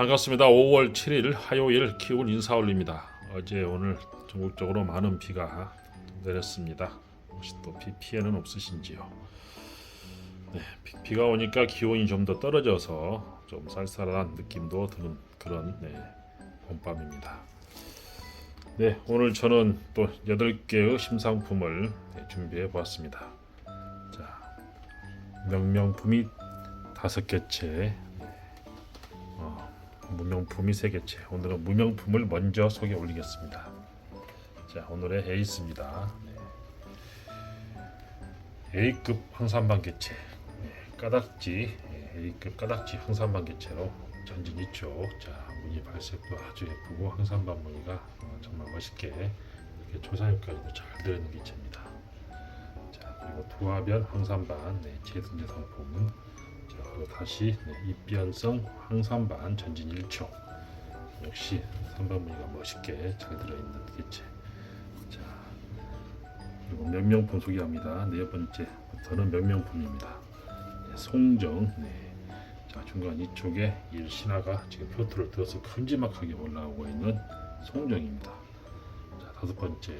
반갑습니다. 5월 7일 화요일 기온 인사 올립니다. 어제 오늘 전국적으로 많은 비가 내렸습니다. 혹시 또 비 피해는 없으신지요? 네, 비, 비가 오니까 기온이 좀 더 떨어져서 좀 쌀쌀한 느낌도 드는 그런 네, 봄밤입니다. 네, 오늘 저는 또 8개의 심상품을 네, 준비해 보았습니다. 자, 명명품이 다섯 개째, 어, 무명품이 세 개째. 오늘은 무명품을 먼저 소개 올리겠습니다. 자, 오늘의 에이스입니다. 네. A급 황산방 개체, 네, 까닥지 네, A급 까닥지 황산방 개체로 전진 이쪽. 자, 무늬 발색도 아주 예쁘고 황산방 무늬가 어, 정말 멋있게 이렇게 초상엽까지도 잘 들어있는 개체입니다. 자, 그리고 두화변 황산반 네, 상품은 자, 그리고 다시 네, 입변성 황산반 전진 1초 역시 산반무늬가 멋있게 잘 들어있는 개체. 자 그리고 명명품 소개합니다. 네 번째부터는 명명품입니다. 네, 송정. 네. 자 중간 이쪽에 일신화가 지금 표트를 들어서 큼지막하게 올라오고 있는 송정입니다. 자 다섯 번째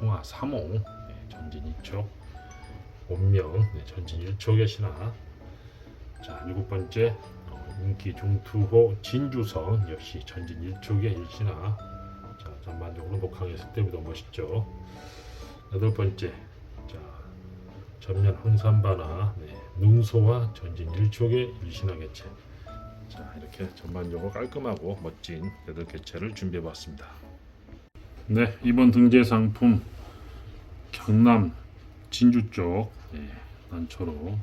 홍화 3호. 네, 전진 2초 원명. 네, 전진 1촉의 신화 자 일곱 번째 어, 인기 중투호 진주성 역시 전진 1촉의 일신화. 자 전반적으로 녹항했을 때보다 멋있죠. 여덟 번째 자 전면 황산바나 네, 능소와 전진 1촉의 일신화 개체. 자 이렇게 전반적으로 깔끔하고 멋진 여덟 개체를 준비해 봤습니다. 네 이번 등재 상품 경남 진주 쪽 네, 난초로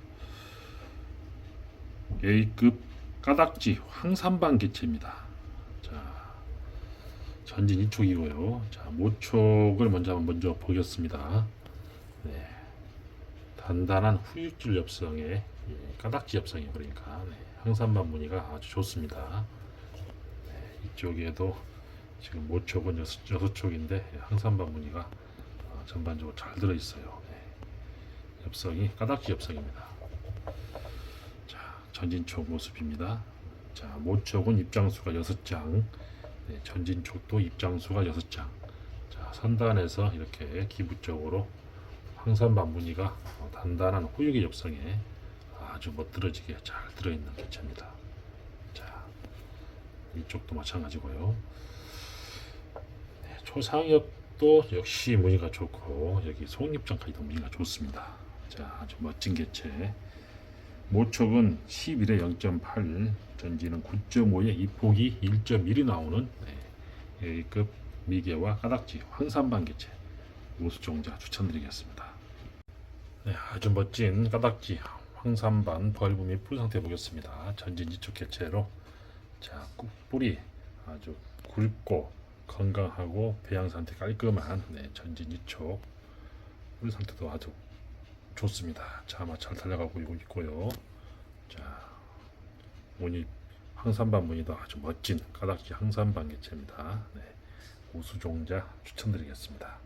A급 까닥지 황산방 개체입니다. 자, 전진 2촉이고요. 자, 모촉을 먼저 먼저 보겠습니다. 네, 단단한 후육질 엽성의 예, 까닥지 엽성이 그러니까 네, 황산방 무늬가 아주 좋습니다. 네, 이쪽에도 지금 모촉은 여섯, 여섯 촉인데 예, 황산방 무늬가 어, 전반적으로 잘 들어 있어요. 네, 엽성이 까닥지 엽성입니다. 전진촉 모습입니다. 자, 모촉은 입장수가 6장, 네, 전진촉도 입장수가 6장. 자, 선단에서 이렇게 기부적으로 황산반 무늬가 어, 단단한 호육의 엽성에 아주 멋들어지게 잘 들어있는 개체입니다. 자, 이쪽도 마찬가지고요. 네, 초상엽도 역시 무늬가 좋고 여기 송입장까지도 무늬가 좋습니다. 자, 아주 멋진 개체. 모촉은 11에 0.8, 전지는 9.5에 입폭이 1.1이 나오는 네, A급 미개와 까닥지 황산반 개체 우수종자 추천드리겠습니다. 네, 아주 멋진 까닥지 황산반 벌브미 풀 상태 보겠습니다. 전진 지축 개체로 자 뿌리 아주 굵고 건강하고 배양 상태 깔끔한 네, 전진 이촉 뿌리 상태도 아주 좋습니다. 자, 아마 잘 달려가고 있고요. 자, 무늬 항산반 무늬도 아주 멋진 까닥지 항산반 개체입니다. 네, 우수종자 추천드리겠습니다.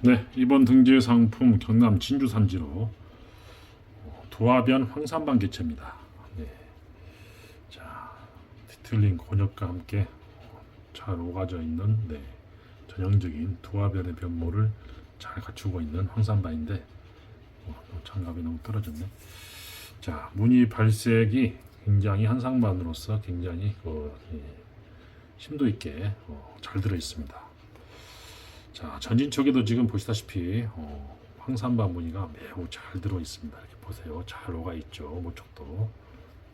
네, 이번 등재 상품 경남 진주 산지로 도화변 황산반 개체입니다. 네, 자, 디틀링 곤역과 함께 잘 오가져 있는 네, 전형적인 도화변의 변모를 잘 갖추고 있는 황산바인데 어, 장갑이 너무 떨어졌네. 자 무늬 발색이 굉장히 한상반으로서 굉장히 그, 예, 심도 있게 어, 잘 들어 있습니다. 자 전진 쪽에도 지금 보시다시피 어, 황산반 무늬가 매우 잘 들어 있습니다. 이렇게 보세요. 잘 녹아 있죠. 모쪽도.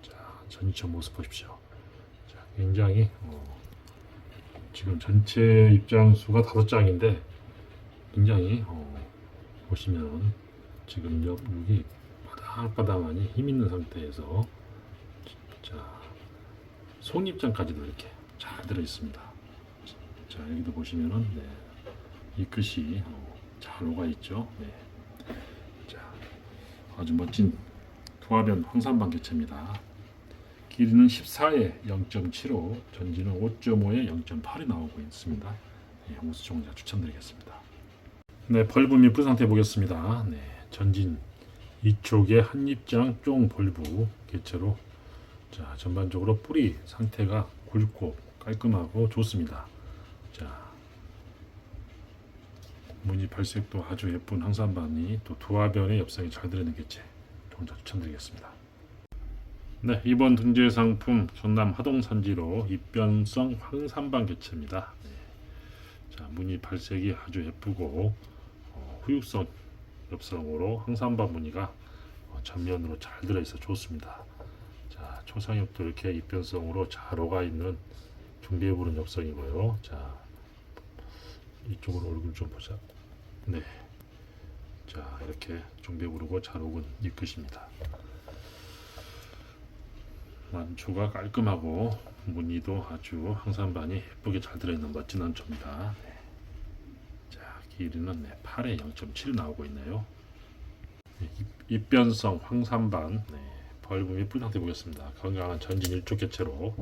자 전진쪽 모습 보십시오. 자 굉장히 어, 지금 전체 입장 수가 다섯 장인데 굉장히 어, 보시면 지금 여, 여기 바닥바닥하니 힘 있는 상태에서 자 속입장까지도 이렇게 잘 들어 있습니다. 자 여기도 보시면은 네, 이 끝이 어, 잘 녹아 있죠. 네. 자 아주 멋진 도화변 황산방 개체입니다. 길이는 14에 0.75, 전지는 5.5에 0.8이 나오고 있습니다. 네, 우수종자 추천드리겠습니다. 네, 벌브 미 풀 상태 보겠습니다. 네, 전진 이쪽에 한입장 쫑 벌브 개체로 자, 전반적으로 뿌리 상태가 굵고 깔끔하고 좋습니다. 자, 무늬 발색도 아주 예쁜 황산반이 또 두화변의 엽성이 잘 들어있는 개체 종자 추천드리겠습니다. 네, 이번 등재 상품 전남 하동산지로 입변성 황산반 개체입니다. 네. 자, 무늬 발색이 아주 예쁘고 어, 후육성 엽성으로 황산반 무늬가 어, 전면으로 잘 들어있어 좋습니다. 자, 초상엽도 이렇게 입변성으로 잘 오가 있는 중비에 부른 엽성이고요. 자, 이쪽으로 얼굴 좀 보자. 네. 자, 이렇게 중비에 부르고 잘 오은 입끝입니다. 완초가 깔끔하고 무늬도 아주 항산반이 예쁘게 잘 들어있는 멋진 완초입니다. 길이는 네, 8에 0.7 나오고 있네요. 네, 입- 입변성 황산반 네, 벌금이 뿌리 상태 보겠습니다. 건강한 전진 일조 개체로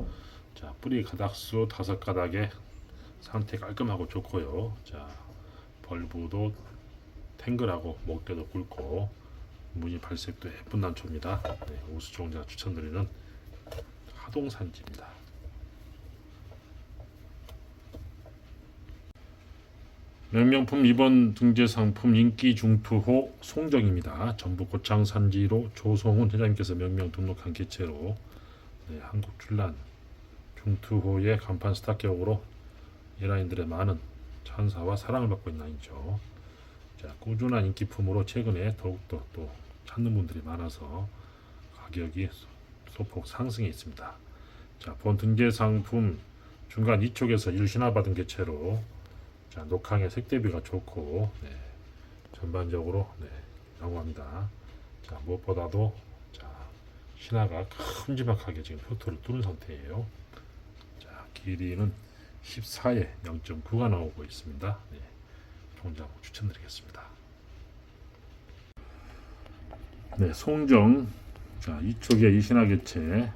자 뿌리 가닥수 다섯 가닥에 상태 깔끔하고 좋고요. 자 벌부도 탱글하고 목대도 굵고 무늬 발색도 예쁜 난초입니다. 네, 우수종자 추천드리는 하동산지입니다. 명명품 이번 등재 상품 인기 중투호 송정입니다. 전북 고창 산지로 조성훈 회장님께서 명명 등록한 개체로 네, 한국 출란 중투호의 간판 스타 격으로 예라인들의 많은 찬사와 사랑을 받고 있는 아이죠. 자, 꾸준한 인기품으로 최근에 더욱더 또 찾는 분들이 많아서 가격이 소폭 상승해 있습니다. 자, 본 등재 상품 중간 이쪽에서 일신화 받은 개체로 자, 녹항의 색 대비가 좋고 네, 전반적으로 네, 양호합니다. 자, 무엇보다도 자, 신화가 큼지막하게 지금 표토를 뚫은 상태예요. 자, 길이는 14에 0.9가 나오고 있습니다. 네, 종자목 추천드리겠습니다. 네, 송정 자, 이쪽에 이신화 개체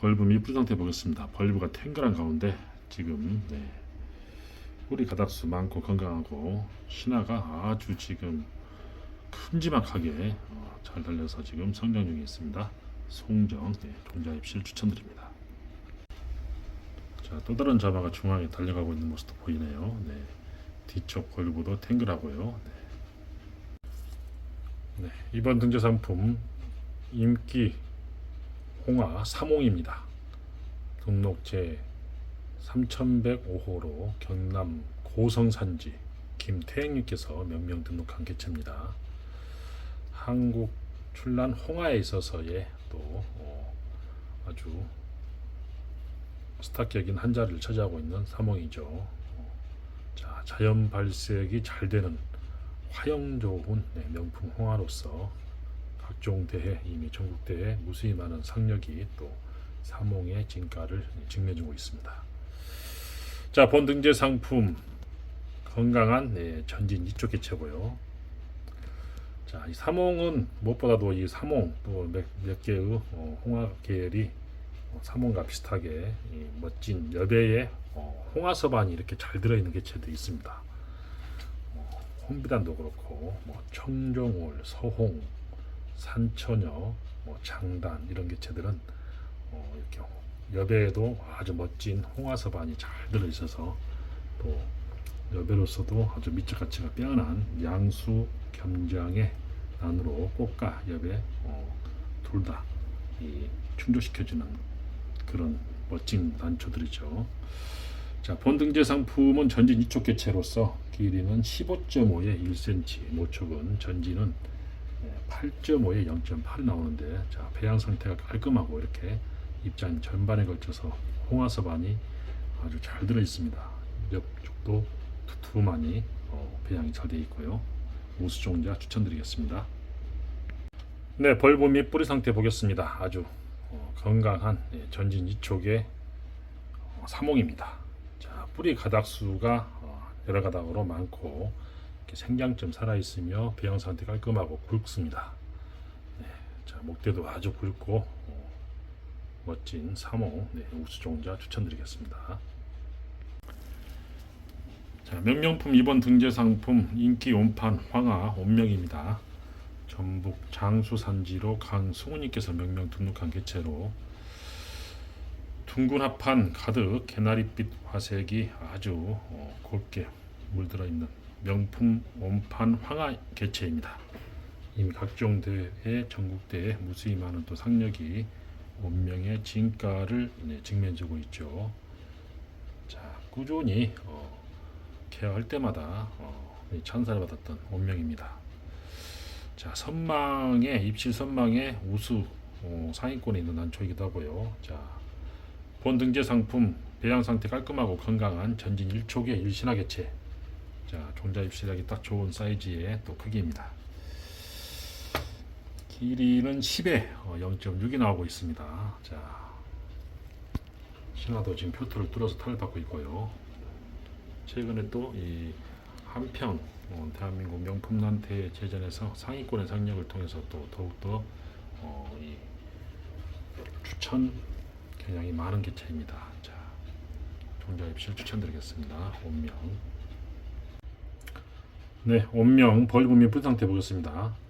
벌브 이쁜 상태 보겠습니다. 벌브가 탱글한 가운데 지금 네, 뿌리 가닥수 많고 건강하고 신화가 아주 지금 큼지막하게 어, 잘 달려서 지금 성장 중에 있습니다. 송정 네, 종자 입실 추천드립니다. 자, 또 다른 자마가 중앙에 달려가고 있는 모습도 보이네요. 네, 뒤쪽 벌브도 탱글하고요. 네. 네, 이번 등재 상품 인기 홍화 삼홍입니다. 등록 제 3105호로 경남 고성산지 김태행님께서 명명 등록한 개체입니다. 한국 출란 홍화에 있어서의 또 어, 아주 스타격인 한 자리를 차지하고 있는. 어, 자, 자연 발색이 잘 되는 화형 좋은 네, 명품 홍화로서 각종 대회 이미 전국 대회 무수히 많은 상력이 또 삼홍의 진가를 증명해주고 있습니다. 자, 본 등재 상품 건강한 네, 전진 이쪽 개체고요. 자, 이 삼홍은 무엇보다도 이 삼홍 또몇 몇 개의 어, 홍화 계열이 어, 삼홍과 비슷하게 이 멋진 여배의 어, 홍화 서반이 이렇게 잘 들어있는 개체도 있습니다. 어, 홍비단도 그렇고 뭐 청정올, 서홍, 산처녀, 뭐 장단 이런 개체들은 어, 이렇게 여배에도 아주 멋진 홍화서반이 잘 들어있어서 또 여배로서도 아주 미적 가치가 빼어난 양수 겸장의 난으로 꽃과 여배 어, 둘다 충족시켜주는 그런 멋진 단초들이죠. 자, 본등재 상품은 전진 이쪽 개체로서 길이는 15.5에 1cm, 모촉은 전진은 8.5에 0.8 나오는데 자, 배양 상태가 깔끔하고 이렇게 입장 전반에 걸쳐서 홍화서반이 아주 잘 들어 있습니다. 옆쪽도 두툼하니 어, 배양이 잘 되어 있고요. 우수종자 추천드리겠습니다. 네, 벌브 및 뿌리 상태 보겠습니다. 아주 어, 건강한 예, 전진 이쪽의 어, 사몽입니다. 자, 뿌리 가닥수가 어, 여러 가닥으로 많고 생장점 살아 있으며 배양 상태 깔끔하고 굵습니다. 네, 자, 목대도 아주 굵고 어, 멋진 사몽 네, 우수종자 추천드리겠습니다. 자, 명명품 이번 등재 상품 인기 온판 황하 온명입니다. 전북 장수 산지로 강승우님께서 명명 등록한 개체로 둥근 합판 가득 개나리빛 화색이 아주 어, 곱게 물들어 있는 명품 원판 황하 개체입니다. 이미 각종 대회, 전국 대회 무수히 많은 또 상력이 원명의 진가를 네, 직면지고 있죠. 자, 꾸준히 어, 케어할 때마다 어, 이 찬사를 받았던 원명입니다. 자, 선망의 입실 선망의 우수 어, 상위권에 있는 난초이기도 하고요. 자, 본 등재 상품 배양 상태 깔끔하고 건강한 전진 1촉의 일신화 개체. 자, 종자 입실하기 딱 좋은 사이즈의 또 크기입니다. 길이는 10에 0.6이 나오고 있습니다. 자, 신화도 지금 표토를 뚫어서 탈받고 있고요. 최근에 또 이 한평 어, 대한민국 명품 난태 제전에서 상위권의 상력을 통해서 또 더욱더 어, 이 추천 경향이 많은 개체입니다. 자, 종자 입실 추천드리겠습니다. 온명. 네, 온명 벌금이 뿔 상태 보겠습니다.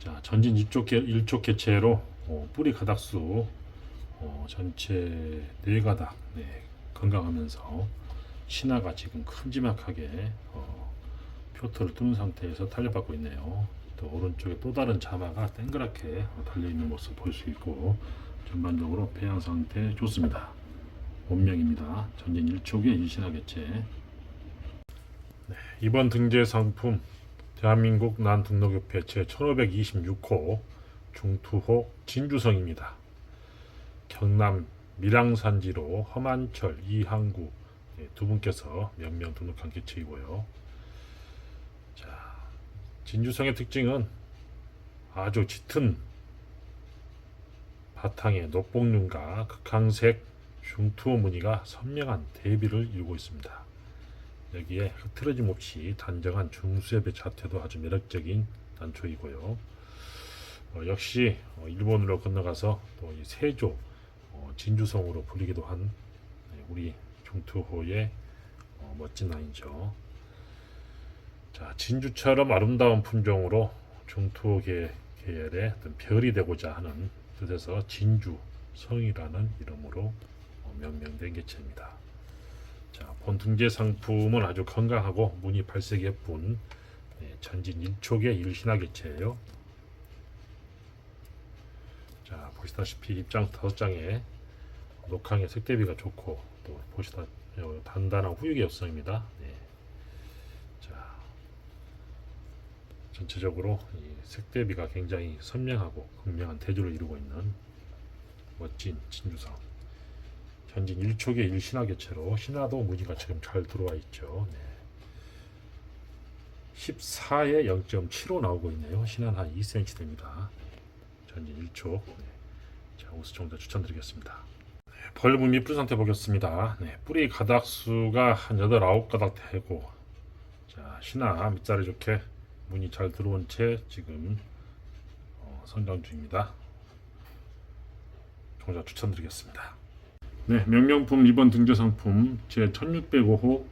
자, 전진 일쪽 개, 일쪽 개체로 어, 뿌리 가닥수 어, 전체 네 가닥 네, 건강하면서 신화가 지금 큼지막하게 어, 표토를 뚫은 상태에서 탄력받고 있네요. 또 오른쪽에 또 다른 자마가 땡그랗게 달려 있는 모습 볼 수 있고 전반적으로 배양 상태 좋습니다. 원명입니다. 전진 1촉의 일신화 개체. 네, 이번 등재 상품 대한민국 난등록협회 제 1526호 중투호 진주성입니다. 경남 밀양산지로 허만철, 이항구 네, 두 분께서 명명 등록한 개체이고요. 자, 진주성의 특징은 아주 짙은 바탕에 녹봉륜과 극황색 중투호 무늬가 선명한 대비를 이루고 있습니다. 여기에 흐트러짐 없이 단정한 중수협의 자태도 아주 매력적인 단초이고요. 어, 역시 어, 일본으로 건너가서 또이 세조 어, 진주성으로 불리기도 한 네, 우리 중투호의 어, 멋진 아이죠. 자 진주처럼 아름다운 품종으로 중투호 계, 계열의 어떤 별이 되고자 하는 뜻에서 진주성이라는 이름으로 어, 명명된 개체입니다. 자, 본 등재 상품은 아주 건강하고 무늬 발색이 예쁜 네, 전진 1촉의 일신화 개체예요. 자, 보시다시피 입장 다섯 장에 녹항의 색대비가 좋고 또 보시다 요 단단한 후육의 엽성입니다. 네. 자, 전체적으로 이 색대비가 굉장히 선명하고 극명한 대조를 이루고 있는 멋진 진주성. 현진 1촉의 일신화 개체로 신화도 무늬가 지금 잘 들어와 있죠. 네. 14에 0.75 나오고 있네요. 신화는 한 2cm 됩니다. 전진 1촉. 네. 자, 우수종자 추천드리겠습니다. 네, 벌분 밑뿌 상태 보겠습니다. 네, 뿌리 가닥수가 한 8, 9가닥 되고 자, 신화 밑자리 좋게 무늬 잘 들어온 채 지금 어, 성장 중입니다. 종자 추천드리겠습니다. 네, 명명품 이번 등재 상품 제 1605호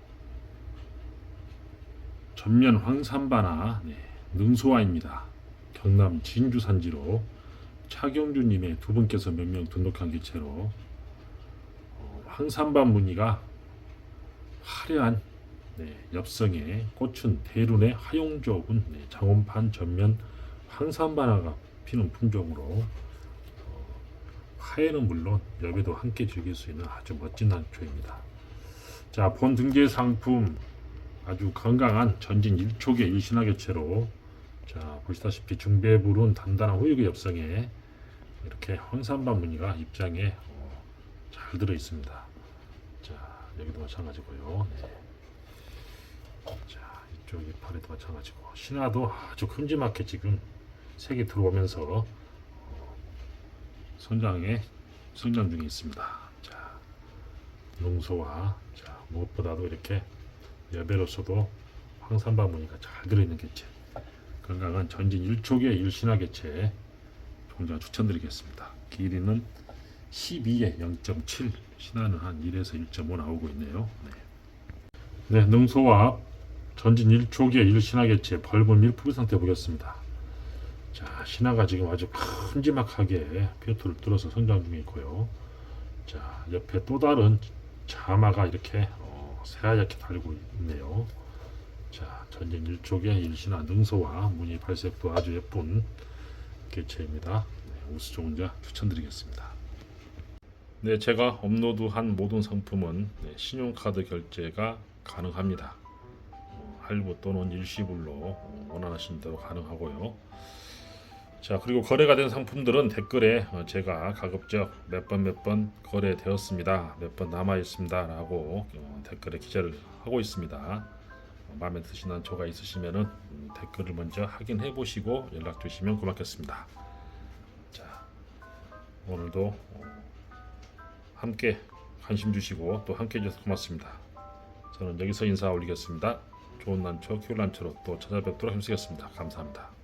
전면 황산바나 네, 능소화입니다. 경남 진주 산지로 차경주 님의 두 분께서 명명 등록한 개체로 어, 황산바 무늬가 화려한 네, 엽성에 꽃은 대륜의 하용조군 네, 장원판 전면 황산바나가 피는 품종으로 하에는 물론 여배도 함께 즐길 수 있는 아주 멋진 난초입니다. 자, 본 등재 상품 아주 건강한 전진 1촉의 일신화 개체로 자, 보시다시피 중배부른 단단한 후육의 엽성에 이렇게 황산반 무늬가 입장에 어, 잘 들어 있습니다. 자, 여기도 마찬가지고요. 네. 자, 이쪽 이파리도 마찬가지고 신화도 아주 큼지막하게 지금 색이 들어오면서 성장에 성장 중에 있습니다. 자, 농소와 자, 무엇보다도 이렇게 여배로서도 황산바 무늬가 잘 들어있는 개체, 건강한 전진 1촉의 일신화 개체 종자 추천드리겠습니다. 길이는 12에 0.7, 신화는 한 1에서 1.5 나오고 있네요. 네, 네 능소와 전진 1촉의 일신화 개체 벌분 밀프 상태 보겠습니다. 자 신화가 지금 아주 큼지막하게 피어토를 뚫어서 성장 중에 있고요. 자 옆에 또 다른 자마가 이렇게 어, 새하얗게 달리고 있네요. 자 전진 일쪽에 일신화 능소와 무늬 발색도 아주 예쁜 개체입니다. 네, 우수 좋은 자 추천드리겠습니다. 네, 제가 업로드한 모든 상품은 네, 신용카드 결제가 가능합니다. 어, 할부 또는 일시불로 어, 원하시는 대로 가능하고요. 자 그리고 거래가 된 상품들은 댓글에 어, 제가 가급적 몇 번 몇 번 거래되었습니다, 몇 번 남아 있습니다 라고 어, 댓글에 기재를 하고 있습니다. 어, 마음에 드시는 조가 있으시면은 음, 댓글을 먼저 확인해 보시고 연락 주시면 고맙겠습니다. 자 오늘도 어, 함께 관심 주시고 또 함께 해주셔서 고맙습니다. 저는 여기서 인사 올리겠습니다. 좋은 난초, 키울 난초로 또 찾아뵙도록 힘쓰겠습니다. 감사합니다.